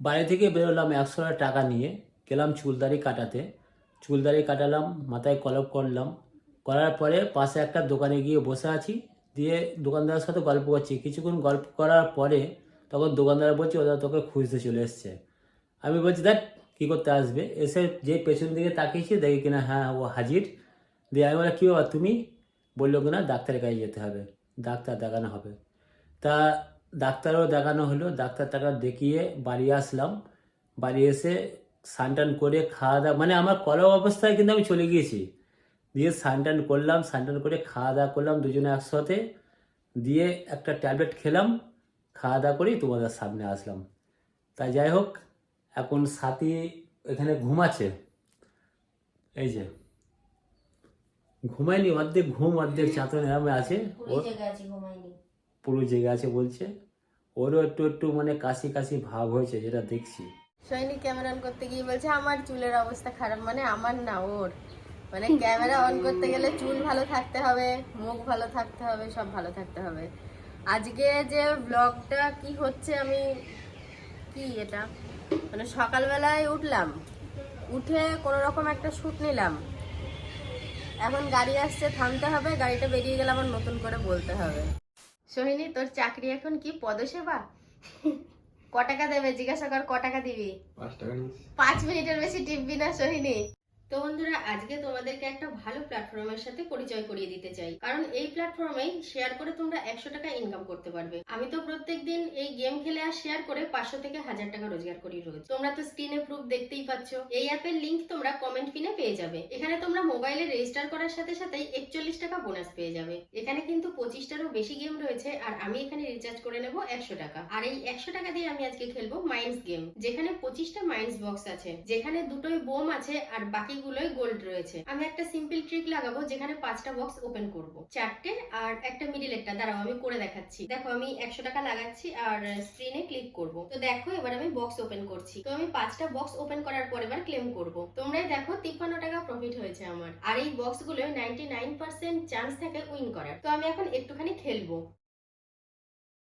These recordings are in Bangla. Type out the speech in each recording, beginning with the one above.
বাড়ি থেকে বেরোলাম একশো টাকা নিয়ে, গেলাম চুলদারি কাটাতে। চুলদারি কাটালাম, মাথায় কলপ করলাম। করার পরে পাশে একটা দোকানে গিয়ে বসে আছি, দিয়ে দোকানদারের সাথে গল্প করছি। কিছুক্ষণ গল্প করার পরে তখন দোকানদার বলছে, ওরা তোকে খুঁজতে চলে এসছে। আমি বলছি, দেখ, কী করতে আসবে? এসে যে পেছন দিকে তাকিয়েছি, দেখি কিনা হ্যাঁ ও হাজির। দিয়ে আমি বলে কী বাবা তুমি? বলল কিনা, ডাক্তারের কাছে যেতে হবে। ডাক্তার দেখানো হবে। তা ডাক্তারও দেখানো হলো। ডাক্তার টাকা দেখিয়ে বাড়ি আসলাম। বাড়ি এসে টান করে খাওয়া দাওয়া মানে আমার কলম অবস্থায় কিন্তু আমি চলে গিয়েছি। দিয়ে টান করলাম টান করে খাওয়া দাওয়া করলাম দুজনে একসাথে। দিয়ে একটা ট্যাবলেট খেলাম, খাওয়া দাওয়া করেই তোমাদের সামনে আসলাম। তাই যাই হোক, এখন সাথী এখানে ঘুমাচ্ছে। এই যে। ঘুমায়নি, অর্ধেক ঘুম, অর্ধেক এরমে আছে। পুরী পুরো জেগে আছে বলছে। ওরও একটু একটু মানে কাশি কাশি ভাব হয়েছে যেটা দেখছি। সৈনিক ক্যামেরা অন করতে গিয়ে বলছে আমার চুলের অবস্থা খারাপ। মানে আমার না ওর। মানে ক্যামেরা অন করতে গেলে চুল ভালো থাকতে হবে মুখ ভালো থাকতে হবে সব ভালো থাকতে হবে। আজকে যে ব্লগটা কি হচ্ছে আমি কি এটা? মানে সকালবেলায় উঠলাম উঠে কোনো রকম একটা শ্যুট নিলাম। এখন গাড়ি আসছে থামতে হবে গাড়িটা বেরিয়ে গেলে আমার নতুন করে বলতে হবে। সোহিনী তোর চাকরি এখন কি পদসেবা? ক টাকা দেবে? জিজ্ঞাসা কর ক টাকা দিবি? পাঁচ টাকা পাঁচ মিনিটের বেশি টিপবি না সোহিনী? তো বন্ধুরা, আজকে তোমাদেরকে একটা ভালো প্ল্যাটফর্মের সাথে পরিচয় করিয়ে দিতে চাই। কারণ এই প্ল্যাটফর্মে শেয়ার করে তোমরা একশো টাকা ইনকাম করতে পারবে। আমি তো প্রত্যেকদিন এই গেম খেলে আর শেয়ার করে পাঁচশো থেকে হাজার টাকা রোজগার করি রোজ। তোমরা তো স্ক্রিনে প্রুফ দেখতেই পাচ্ছ। এই অ্যাপের লিংক তোমরা কমেন্ট পিনে পেয়ে যাবে। এখানে তোমরা মোবাইলে রেজিস্টার করার সাথে সাথেই একচল্লিশ টাকা বোনাস পেয়ে যাবে। এখানে কিন্তু পঁচিশটারও বেশি গেম রয়েছে আর আমি এখানে রিচার্জ করে নেব একশো টাকা। আর এই একশো টাকা দিয়ে আমি আজকে খেলব মাইন্স গেম যেখানে পঁচিশটা মাইন্স বক্স আছে, যেখানে দুটোই বোম আছে আর বাকিগুলোই গোল্ড রয়েছে। আমি একটা সিম্পল ট্রিক লাগাবো, যেখানে পাঁচটা বক্স ওপেন করব। চারটে আর একটা মিডিল একটা। দাঁড়াও, আমি করে দেখাচ্ছি। দেখো, আমি একশো টাকা লাগাচ্ছি আর স্ক্রিনে ক্লিক করব। তো দেখো, এবার আমি বক্স ওপেন করছি। তো আমি পাঁচটা বক্স ওপেন করার পর এবার ক্লেম করব। তোমরাই দেখো, তিপ্পান্ন টাকা প্রফিট হয়েছে আমার। আর এই বক্সগুলো নাইনটি নাইন পার্সেন্ট চান্স থাকে উইন করার। তো আমি এখন একটুখানি খেলব।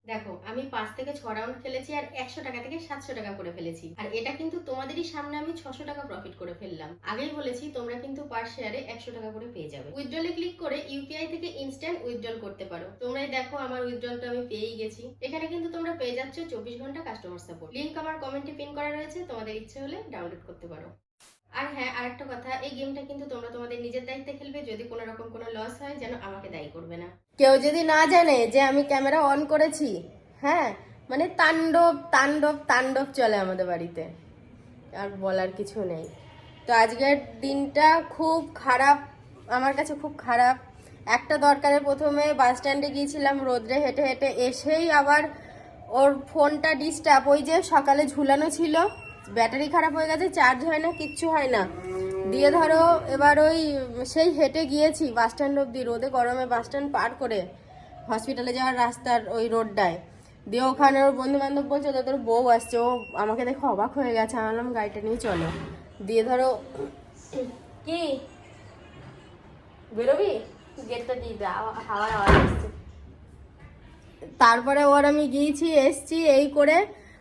দেখো, আমি পাঁচ থেকে ছ রাউন্ড খেলেছি আর একশো টাকা থেকে সাতশো টাকা করে ফেলেছি। আর এটা কিন্তু তোমাদেরই সামনে আমি ছশো টাকা প্রফিট করে ফেললাম। আগেই বলেছি, তোমরা কিন্তু পার শেয়ারে একশো টাকা করে পেয়ে যাবে। উইথড্রলে ক্লিক করে ইউপিআই থেকে ইনস্ট্যান্ট উইথড্রল করতে পারো। তোমরাই দেখো আমার উইথড্রলটা আমি পেয়েই গেছি। এখানে কিন্তু তোমরা পেয়ে যাচ্ছ চব্বিশ ঘণ্টা কাস্টমার সাপোর্ট লিঙ্ক আমার কমেন্টে পিন করা রয়েছে, তোমাদের ইচ্ছে হলে ডাউনলোড করতে পারো। আর হ্যাঁ আরেকটা কথা, এই গেমটা কিন্তু তোমরা তোমাদের নিজের দায়িত্বে খেলবে, যদি কোনো রকম কোনো লস হয়, যেন আমাকে দায়ী করবে না। কেউ যদি না জানে যে আমি ক্যামেরা অন করেছি হ্যাঁ মানে তাণ্ডব তাণ্ডব তাণ্ডব চলে আমাদের বাড়িতে। আর বলার কিছু নেই। তো আজকের দিনটা খুব খারাপ, আমার কাছে খুব খারাপ। একটা দরকারে প্রথমে বাস স্ট্যান্ডে গিয়েছিলাম, রোদ্রে হেঁটে হেঁটে এসেই আবার ওর ফোনটা ডিস্টার্ব ওই যে সকালে ঝুলানো ছিল ব্যাটারি খারাপ হয়ে গেছে চার্জ হয় না কিচ্ছু হয় না। দিয়ে ধরো এবার ওই সেই হেঁটে গিয়েছি বাস স্ট্যান্ড অব্দি রোদে গরমে বাস স্ট্যান্ড পার করে হসপিটালে যাওয়ার রাস্তার ওই রোডটায়। দিয়ে ওখানে ওর বন্ধু বান্ধব বলছে তোর বউ আসছে ও আমাকে দেখে অবাক হয়ে গেছে। আমি বললাম গাড়িটা নিয়ে চলো। দিয়ে ধরো কি? বেরোবি? গেটটা দিয়ে হাওয়ার আওয়াজ আসছে। তারপরে ওর আমি গিয়েছি এসছি এই করে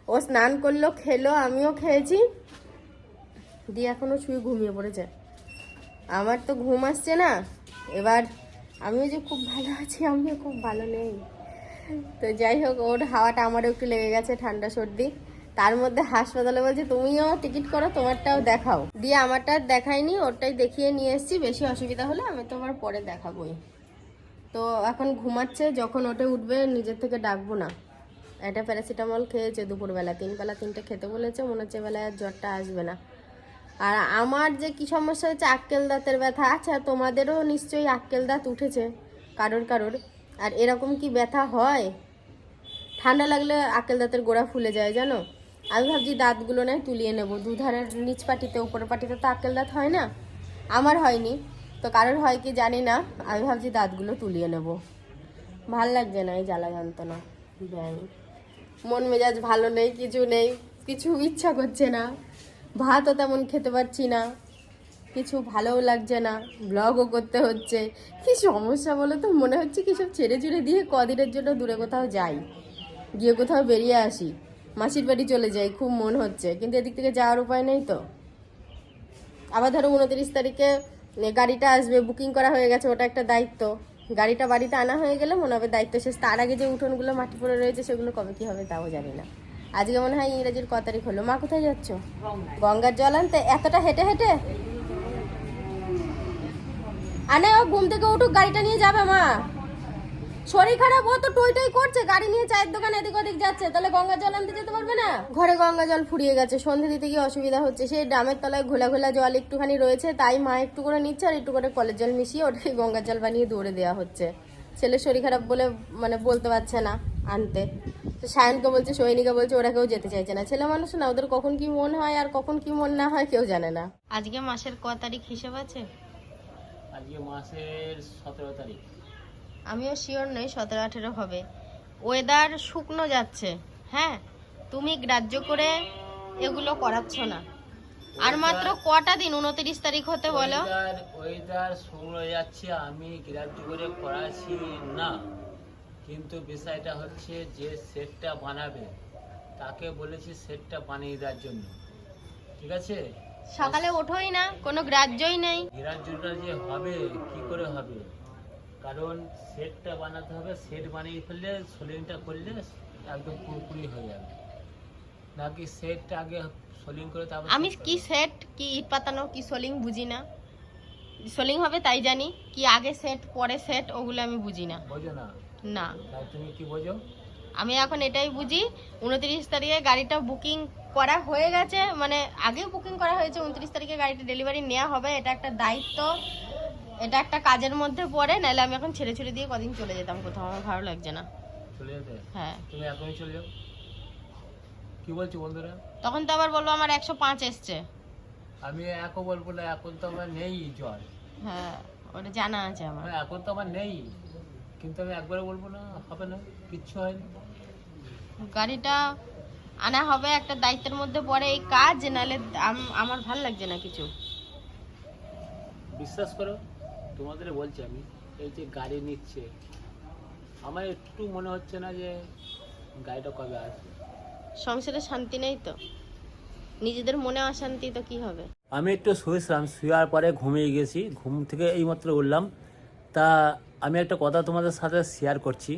ও স্নান করল, খেলো, আমিও খেয়েছি। দিয়ে এখনও শুয়ে ঘুমিয়ে পড়েছে। আমার তো ঘুম আসছে না। এবার আমিও যে খুব ভালো আছি, আমিও খুব ভালো নেই। তো যাই হোক, ওর হাওয়াটা আমারও একটু লেগে গেছে ঠান্ডা সর্দি। তার মধ্যে হাসপাতালে বলছে, তুমিও টিকিট করো, তোমারটাও দেখাও। দিয়ে আমারটা দেখাইনি ওরটাই দেখিয়ে নিয়ে এসেছি। বেশি অসুবিধা হলে আমি তোমার পরে দেখাবোই। তো এখন ঘুমাচ্ছে, যখন ওঠে উঠবে, নিজের থেকে ডাকবো না। একটা প্যারাসিটামল খেয়েছে দুপুরবেলা। তিন বেলা তিনটে খেতে বলেছে, মনে হচ্ছে বেলায় আর জ্বরটা আসবে না। আর আমার যে কি সমস্যা হচ্ছে আক্কেল দাঁতের ব্যথা আচ্ছা তোমাদেরও নিশ্চয়ই আক্কেল দাঁত উঠেছে কারোর কারোর। আর এরকম কি ব্যথা হয়? ঠান্ডা লাগলে আক্কেল দাঁতের গোড়া ফুলে যায়, জানো? আমি ভাবছি দাঁতগুলো নয় তুলিয়ে নেব। দুধারের নিচ পাটিতে উপর পাটিতে তো আক্কেল দাঁত হয় না? আমার হয়নি। তো কারোর হয় কি জানি না। আমি ভাবছি দাঁতগুলো তুলিয়ে নেব। ভালো লাগছে না এই জ্বালা যন্ত্রণা। ব্যাং মন মেজাজ ভালো নেই, কিছু নেই, কিছু ইচ্ছা করছে না। ভাতও তেমন খেতে পারছি না, কিছু ভালোও লাগছে না ব্লগও করতে হচ্ছে। কি সমস্যা বলো তো? মনে হচ্ছে কি সব ছেড়ে ছুড়ে দিয়ে কদিনের জন্য দূরে কোথাও যাই, গিয়ে কোথাও বেরিয়ে আসি, মাসির বাড়ি চলে যাই, খুব মন হচ্ছে, কিন্তু এদিক থেকে যাওয়ার উপায় নেই তো। আবার ধরো উনত্রিশ তারিখে গাড়িটা আসবে বুকিং করা হয়ে গেছে, ওটা একটা দায়িত্ব। গাড়িটা বাড়িতে আনা হয়ে গেলে মনে হবে দায়িত্ব শেষ। তার আগে যে উঠোনগুলো মাটি পড়ে রয়েছে সেগুলো কবে কি হবে তাও জানি না। আজকে মনে হয় ইংরেজির ক তারিখ হলো। মা, কোথায় যাচ্ছ? গঙ্গার জল আনতে? এতটা হেঁটে হেঁটে? আনে ও, ঘুম থেকে উঠুক, গাড়িটা নিয়ে যাবে মা। শরীর খারাপ ও তো টই টই করছে। গাড়ি নিয়ে চায়ের দোকানে এদিক ওদিক যাচ্ছে। তাহলে গঙ্গা জল আনতে যেতে পারবে না? ঘরে গঙ্গা জল ফুরিয়ে গেছে। সন্ধে দিতে গিয়ে অসুবিধা হচ্ছে। সেই ড্রামের তলায় ঘোলা ঘোলা জল একটুখানি রয়েছে। তাই মা একটু করে নিচ্ছে আর একটু করে কলের জল মিশিয়ে ওটাকে গঙ্গা জল বানিয়ে দৌড়ে দেওয়া হচ্ছে। ছেলের শরীর খারাপ বলে মানে বলতে পারছে না আনতে। তো সায়নকে বলছে সৈনিকা বলছে ওরা কেউ যেতে চাইছে না। ছেলে মানুষ না ওদের কখন কি মন হয় আর কখন কি মন না হয় কেউ জানে না। আজকে মাসের ক তারিখ হিসেব আছে? আজকে মাসের সতেরো তারিখ। আমিও শিওর নই সতেরো আঠেরো হবে। ওয়েদার শুকনো যাচ্ছে হ্যাঁ? তুমি গ্রাহ্য করে এগুলো করাচ্ছ না। আর মাত্র কটা দিন উনত্রিশ তারিখ হতে বলো। ওয়েদার শুকনো যাচ্ছে আমি গ্রাহ্য করে করাচ্ছি না। কিন্তু বিষয়টা হচ্ছে যে সেটটা বানাবে। তাকে বলেছি সেটটা বানিয়ে দেওয়ার জন্য। ঠিক আছে? সকালে ওঠোই না কোনো গ্রাহ্যই নেই। গ্রাহ্যটা যে হবে কি করে হবে? কারণ সেটটা বানাতে হবে সেট বানিয়ে ফেললে সোলিংটা করলে একদম পুরোপুরি হয়ে যাবে। নাকি সেটটা আগে সোলিং করে তারপর আমি কি সেট কি ইট পাতানো কি সোলিং বুঝি না। সোলিং হবে তাই জানি কি আগে সেট পরে সেট ওগুলো আমি বুঝি না। বোঝো না? না। তুমি কি বোঝো? আমি এখন এটাই বুঝি উনত্রিশ তারিখে গাড়িটা বুকিং করা হয়ে গেছে মানে আগেও বুকিং করা হয়েছে উনত্রিশ তারিখে গাড়িটা ডেলিভারি নেওয়া হবে এটা একটা দায়িত্ব। এটা একটা কাজের মধ্যে পড়ে নাহলে আমি এখন ছেড়ে ছেড়ে দিয়ে কদিন চলে যেতাম কোথাও আমার ভালো লাগছে না। চলে যেতে? হ্যাঁ। তুমি এখনই চলে যাও? কি বলছো বন্ধুরা? তখন তো আবার বলব আমার একশো পাঁচ এসছে। আমি একও বলব না এখন তো আমার নেই জল হ্যাঁ ওটা জানা আছে আমার। এখন তো আমার নেই। কিন্তু আমি একবারে বলব না হবে না কিচ্ছু হয়নি গাড়িটা আনা হবে একটা দায়িত্বের মধ্যে পড়ে এই কাজ নাহলে আমার ভালো লাগছে না কিছু। বিশ্বাস করো তোমাদের বলছি আমি এই যে গাড়ি নিচ্ছে আমার একটু মনে হচ্ছে না যে গাড়িটা কবে আসবে। সংসারে শান্তি নেই তো? নিজেদের মনে অশান্তি তো কি হবে? আমি একটু শুয়েছিলাম শুয়ার পরে ঘুমিয়ে গেছি ঘুম থেকে এইমাত্র উঠলাম। তা আমি একটা কথা তোমাদের সাথে শেয়ার করছি।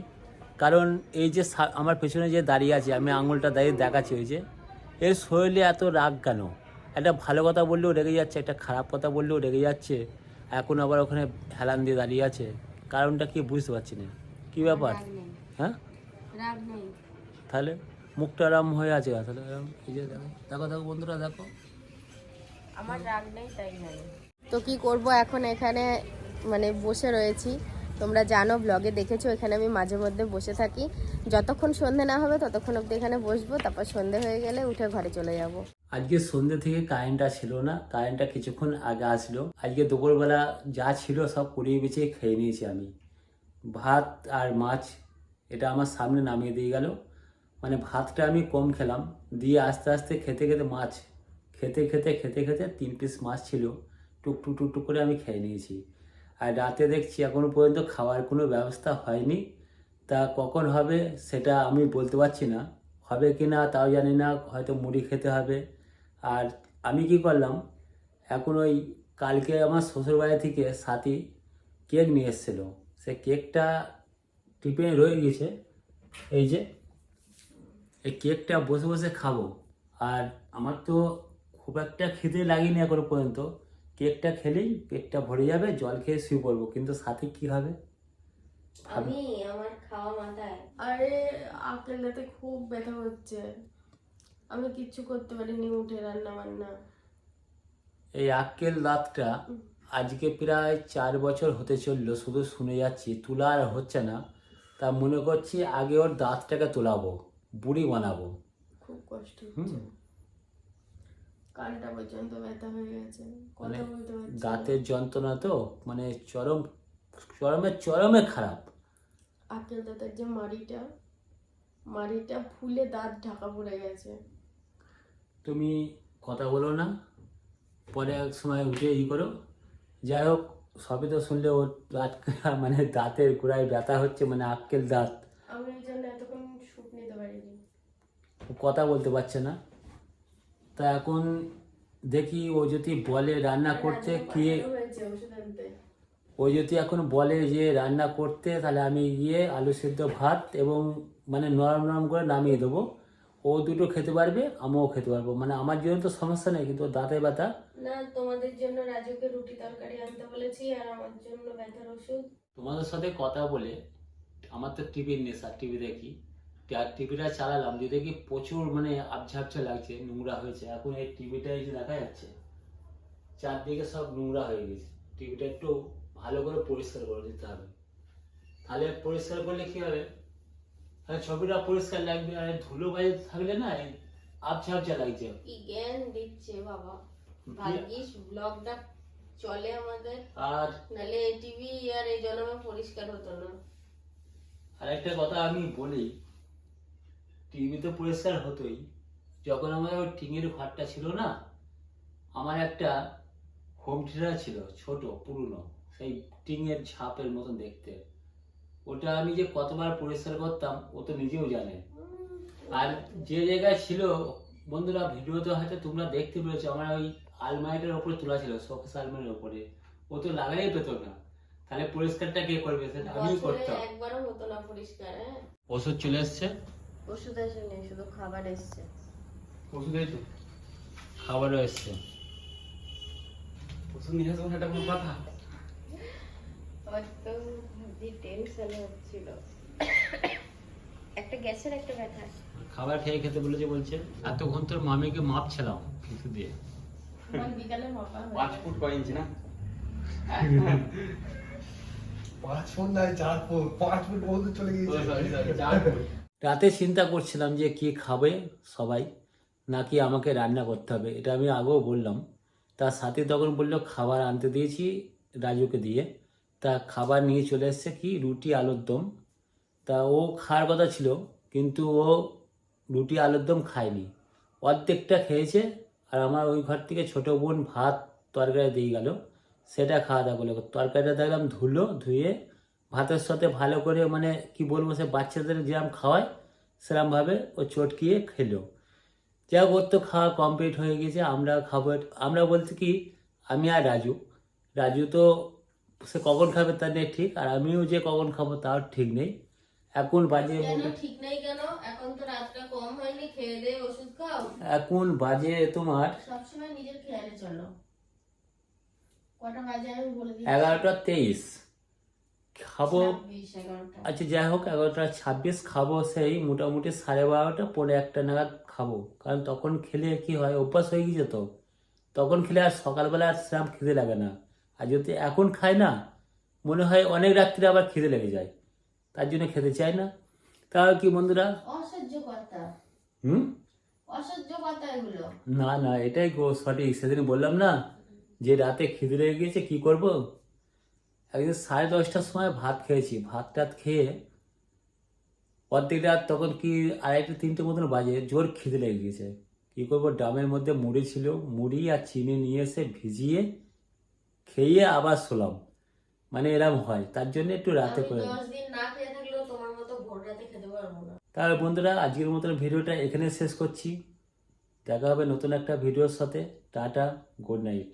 কারণ এই যে আমার পেছনে যে দাঁড়িয়ে আছে আমি আঙুলটা দাঁড়িয়ে দেখাচ্ছি ওই যে এর শরীরে এত রাগ কেন? একটা ভালো কথা বললেও রেগে যাচ্ছে একটা খারাপ কথা বললেও রেগে যাচ্ছে। এখন আবার ওখানে হেলান দিয়ে দাঁড়িয়ে আছে। কারণটা কি বুঝতে পারছি না। কী ব্যাপার? হ্যাঁ? তাহলে মুখটা আরাম হয়ে আছে তাহলে এই যে দেখো দেখো বন্ধুরা দেখো। আমার রাগ নেই তাই তো কি করব এখন এখানে মানে বসে রয়েছি। তোমরা জানো ব্লগে দেখেছ, এখানে আমি মাঝে মধ্যে বসে থাকি। যতক্ষণ সন্ধে না হবে, ততক্ষণ অব্দি এখানে বসবো, তারপর সন্ধে হয়ে গেলে উঠে ঘরে চলে যাব। আজকে সন্ধ্যে থেকে কারেন্টটা ছিল না কারেন্টটা কিছুক্ষণ আগে আসলো। আজকে দুপুরবেলা যা ছিল সব পুড়িয়ে বেঁচে খেয়ে নিয়েছি আমি। ভাত আর মাছ, এটা আমার সামনে নামিয়ে দিয়ে গেল। মানে ভাতটা আমি কম খেলাম। দিয়ে আস্তে আস্তে খেতে খেতে মাছ, খেতে খেতে খেতে খেতে তিন পিস মাছ ছিল টুক টুক টুক টুক করে আমি খেয়ে নিয়েছি। আর রাতে দেখছি এখনও পর্যন্ত খাওয়ার কোনো ব্যবস্থা হয়নি। তা কখন হবে সেটা আমি বলতে পারছি না। হবে কি না তাও জানি না, হয়তো মুড়ি খেতে হবে। আর আমি কি করলাম, এখন ওই কালকে আমার শ্বশুরবাড়ি থেকে সাথী কেক নিয়ে এসেছিল। সে কেকটা টিফিনে রয়ে গেছে। এই যে, এই কেকটা বসে বসে খাব। আর আমার তো খুব একটা খেতে লাগেনি এখনও পর্যন্ত। কেকটা খেলেই পেটটা ভরে যাবে জল খেয়ে শুয়ে পড়ব। কিন্তু সাথে কি হবে? আমি আমার খাওয়া মাথায়। আরে আকেলটাতে খুব ব্যথা হচ্ছে আমি কিচ্ছু করতে পারিনি উঠে রান্না বান্না এই আক্কেল দাঁতটা আজকে প্রায় চার বছর হতে চলল শুধু শুনে যাচ্ছি। তোলা আর হচ্ছে না। তা মনে করছি আগে ওর দাঁতটাকে তোলাবো বুড়ি বানাবো। খুব কষ্ট হুম। হচ্ছে। কানটা পর্যন্ত ব্যথা হয়ে গেছে। মানে কথা বলতে পারছি না। দাঁতের যন্ত্রণা তো মানে চরম চরমে চরমে খারাপ। আকেল দাদার যে মাড়িটা মাড়িটা ফুলে দাঁত ঢাকা পড়ে গেছে। তুমি কথা বলো না পরে এক সময় উঠে ই করো। যাই হোক সবই তো শুনলে ওর দাঁত মানে দাঁতের গোড়ায় ব্যথা হচ্ছে মানে আক্কেল দাঁত। আমি ওই জন্য এতক্ষণ সুপ নিতে পারিনি। কথা বলতে পারছে না। তা এখন দেখি ও যদি বলে রান্না করতে কি ও যদি এখন বলে যে রান্না করতে তাহলে আমি গিয়ে আলু সেদ্ধ ভাত এবং মানে নরম নরম করে নামিয়ে দেবো। ও দুটো খেতে পারবে আমিও খেতে পারব। মানে আমার জন্য তো সমস্যা নেই কিন্তু দাঁতে ব্যথা। না তোমাদের জন্য রাজুকে রুটি তরকারি আনতে বলেছি আর আমার জন্য ব্যথার ওষুধ। তোমাদের সাথে কথা বলে আমার তো টিভির নেশা টিভি দেখি টিভিটা চালালাম যে দেখি প্রচুর মানে আবঝাবছা লাগছে নোংরা হয়েছে। এখন এই টিভিটা এই যে দেখা যাচ্ছে চারদিকে সব নোংরা হয়ে গেছে। টিভিটা একটু ভালো করে পরিষ্কার করে দিতে হবে। তাহলে পরিষ্কার করলে কি হবে? তাহলে ছবিটা পরিষ্কার লাগবে আর ধুলো বাজে থাকলে না আবছা আবছা লাগছে। কি জ্ঞান দিচ্ছে বাবা। ভাগ্যিস ব্লগটা চলে আমাদের। আর নালে টিভি আর এই জন্মে পরিষ্কার হতো না। আরেকটা কথা আমি বলি টিভি তো পরিষ্কার হতোই। যখন আমার ওই টিঙের ঘরটা ছিল না আমার একটা হোম থিয়েটার ছিল ছোট পুরনো সেই টিঙের ঝাপের মতন দেখতে। ওটা আমি যে কতবার পরিষ্কার করতাম ও তো নিজেও জানে। আর যে জায়গায় ছিল বন্ধুরা ভিডিওতে হয়তো তোমরা দেখতে পেরেছ আমার ওই আলমারিটার ওপরে তোলা ছিল শোকেস আলমারির ওপরে। ও তো লাগাই পেতো না। তাহলে পরিষ্কারটা কে করবে সেটা আমিই করতাম। একবারও হতো না পরিষ্কার হ্যাঁ। ওষুধ চলে এসছে? ওষুধ আসেনি শুধু খাবার এসছে। ওষুধ এই তো। খাবারও এসছে। ওষুধ নিয়ে আসব সেটা কোনো কথা আমার তো টেনশন হচ্ছিল। একটা গ্যাসের একটা ব্যথা। খাবার খেয়ে খেতে বলেছে বলছে এতক্ষণ তোর মামিকে মাপছিলাম কিছু দিয়ে। বিকালে মাপা পাঁচ ফুট কয় ইঞ্চি না? পাঁচ ফুট নয় চার ফুট। পাঁচ ফুট বহুত চলে গিয়েছে। রাতে চিন্তা করছিলাম যে কি খাবে সবাই, নাকি আমাকে রান্না করতে হবে। এটা আমি আগেও বললাম। তার সাথে তখন বলল, খাবার আনতে দিয়েছি রাজুকে দিয়ে। তা খাবার নিয়ে চলে এসছে কি? রুটি, আলুর দম। তা ও খাওয়ার কথা ছিল, কিন্তু ও রুটি, আলুর দম খায়নি। অর্ধেকটা খেয়েছে আর আমার ওই ঘর থেকে ছোটো বোন ভাত তরকারি দিয়ে গেল। সেটা খাওয়া দাওয়া করল। তরকারিটা দেখলাম ধুলো, ধুয়ে ভাতের সাথে ভালো করে মানে কি বলব সে বাচ্চাদের যেরকম খাওয়ায় সেরকমভাবে ও চটকিয়ে খেলো। যা ওর তো খাওয়া কমপ্লিট হয়ে গেছে আমরা খাব আমরা বলছি কি আমি আর রাজু। রাজু তো সে কখন খাবে তা নেই ঠিক আর আমিও যে কখন খাব তাও ঠিক নেই। এখন বাজে ঠিক নেই কেন? এখন তো রাতটা কম হয়নি খেয়ে দে ওষুধ খাও। এখন বাজে তোমার সবসময় নিজের খেয়ালে চলো। কটা বাজে আমি বলে দিই এগারোটা তেইশ। খাব। আচ্ছা যাই হোক এগারোটা ছাব্বিশ খাব সেই মোটামুটি সাড়ে বারোটা পনেরো একটা নাগাদ খাব। কারণ তখন খেলে কি হয় অভ্যাস হয়ে গেছে তো। তখন খেলে আর সকালবেলা আর সেরকম খিদে লাগে না। আর যদি এখন খাই না মনে হয় অনেক রাত্রে আবার খিদে লেগে যায়। তার জন্য খেতে চাই না। তাও কি বন্ধুরা? হুম? না না এটাই গো সঠিক। সেদিন বললাম না যে রাতে খিদে লেগে গিয়েছে কি করব? একদিন সাড়ে দশটার সময় ভাত খেয়েছি। ভাত টাত খেয়ে অর্ধেক রাত তখন কি আড়াইটা তিনটে মতন বাজে জোর খিদে লেগে গিয়েছে। কী করব ড্রামের মধ্যে মুড়ি ছিল মুড়ি আর চিনি নিয়ে এসে ভিজিয়ে খেয়ে আবার শোলাম। মানে এরম হয় তার জন্য একটু রাতে করে তাহলে বন্ধুরা আজকের মতন ভিডিওটা এখানে শেষ করছি। দেখা হবে নতুন একটা ভিডিওর সাথে। Tata good night.